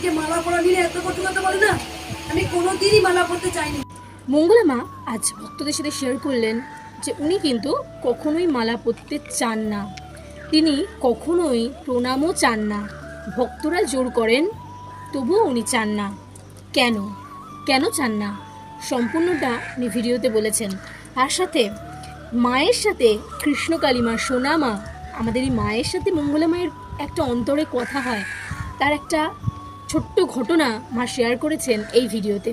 যে মালা পরা নিলে এত কটু বলে না? আমি কোনোদিনই মালা পরতে চাইনি। মঙ্গলা মা, আজ ভক্তদের সাথে শেয়ার করলেন যে উনি কিন্তু কখনোই মালা পরতে চান না। তিনি কখনোই প্রণামও চান না। ভক্তরা জোর করেন, তবুও উনি চান না। কেন? কেন চান না? সম্পূর্ণটা উনি ভিডিওতে বলেছেন। তার সাথে মায়ের সাথে কৃষ্ণ কালিমা সোনা মা আমাদের এই মায়ের সাথে মঙ্গলা মায়ের একটা অন্তরে কথা হয়। তার একটা ছোট্ট ঘটনা মা শেয়ার করেছেন এই ভিডিওতে।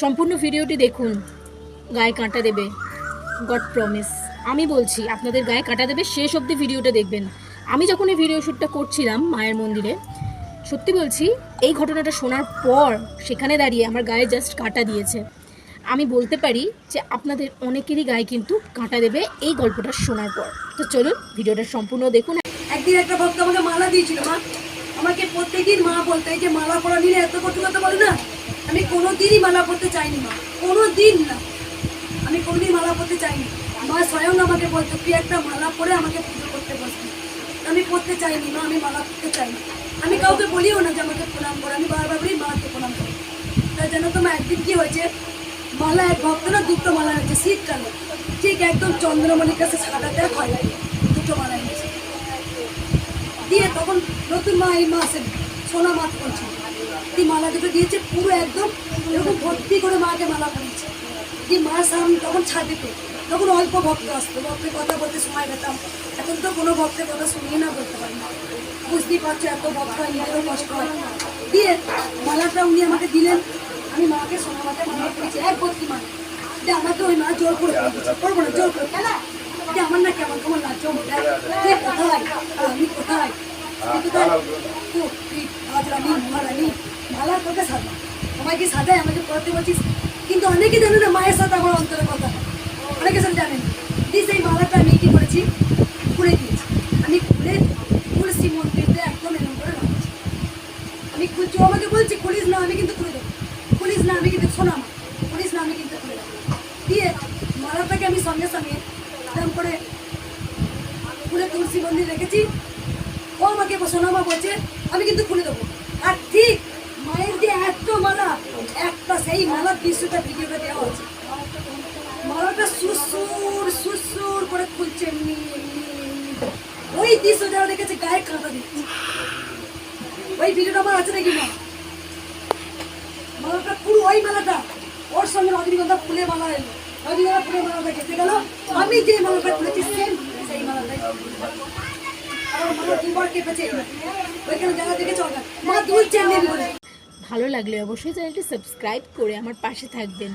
সম্পূর্ণ ভিডিওটি দেখুন। গায়ে কাঁটা দেবে। গড প্রমিস আমি বলছি, আপনাদের গায়ে কাঁটা দেবে, শেষ অবধি ভিডিওটা দেখবেন। আমি যখন এই ভিডিও শ্যুটটা করছিলাম মায়ের মন্দিরে, সত্যি বলছি, এই ঘটনাটা শোনার পর সেখানে দাঁড়িয়ে আমার গায়ে জাস্ট কাঁটা দিয়েছে। আমি বলতে পারি যে আপনাদের অনেকেরই গায়ে কিন্তু কাঁটা দেবে এই গল্পটা শোনার পর। তো চলুন, ভিডিওটা সম্পূর্ণ দেখুন। একদিন একটা ভক্ত আমাকে মালা দিয়েছিল, মা। আমাকে প্রত্যেকদিন মা বলতে যে মালা পরা নিলে এত কটু কথা বলে না? আমি কোনোদিনই মালা পরতে চাইনি মা কোনো দিন না। আমি কোনোদিন মালা পরতে চাইনি। মা স্বয়ং আমাকে বলতো, তুই একটা মালা পরে আমাকে পুজো করতে বসবি। আমি পড়তে চাইনি মা, আমি মালা পরতে চাইনি। আমি কাউকে বলিও না যে আমাকে প্রণাম করে, আমি বারবার বলি, মাকে প্রণাম করি। তাই জানো তো মা, একদিন কী হয়েছে? মালা এক ভক্ত না, দুটো মালা হয়েছে, শীতকালে। ঠিক একদম চন্দ্রমণির কাছে সাদাতে হয়, দুটো মালা দিয়ে তখন নতুন মা এই মাসে সোনা মাছ করছে এই মালা দুটো দিয়েছে পুরো একদম এরকম ভর্তি করে মাকে মালা করেছে দিয়ে মা সামনে তখন ছাদেতে তখন অল্প ভক্ত আসতো ভক্তের কথা বলতে সময় পেতাম এখন তো কোনো ভক্তের কথা শুনিয়ে না বলতে পারি না বুঝতেই পারছ এত ভক্ত হয় নিজেরও কষ্ট হয় দিয়ে মালাটা উনি আমাকে দিলেন আমি মাকে সোনা মাকে মালা করেছি এক ভর্তি মালা দিয়ে আমাকে ওই মা জোর করে করে করব না জোর করে যে আমার না কেমন কেমন লাগছে কোথায় আমি রাজরানী মহারানী মালা তোকে সাজা সবাইকে সাজায় আমাকে পড়তে বলছিস কিন্তু অনেকে জানে না মায়ের সাথে আমার অন্তরের কথা অনেকে সব জানেন দিস এই মালাটা আমি কি করেছি খুলে দিয়েছি আমি খুলে তুলসী মন্দিরতে একদম এরকম করে আমি খুঁজছি আমাকে বলছি খুলিস না আমি কিন্তু খুলে দেবো খুলিস না আমি কিন্তু শোনা খুলিস না আমি কিন্তু খুলে দেবো দিয়ে মালাটাকে আমি সঙ্গে সঙ্গে এরকম করে তুলসী মন্দির রেখেছি ও আমাকে সোনামা বলছে, আমি কিন্তু খুলে দেবো। আর ঠিক মায়ের যে এত মালা, একটা সেই মালার দৃশ্যটা ভিডিওটা দেওয়া হচ্ছে মালাটা সুসুর সুসুর করে খুলছে। ওই দৃশ্য যারা দেখেছে, গায়ে কাঁটা দিচ্ছে। ওই ভিডিওটা আমার আছে নাকি মা মালাটা পুরো, ওই মালাটা। ওর সঙ্গে রজনীগন্ধা ফুলে মালা এলো। রজনীগন্ধা ফুলে মালাটা খেতে গেল, আমি যে মালাটা খুলেছি সেম সেই মালাটাই। ভালো লাগলে অবশ্যই চ্যানেলটি সাবস্ক্রাইব করে আমার পাশে থাকবেন।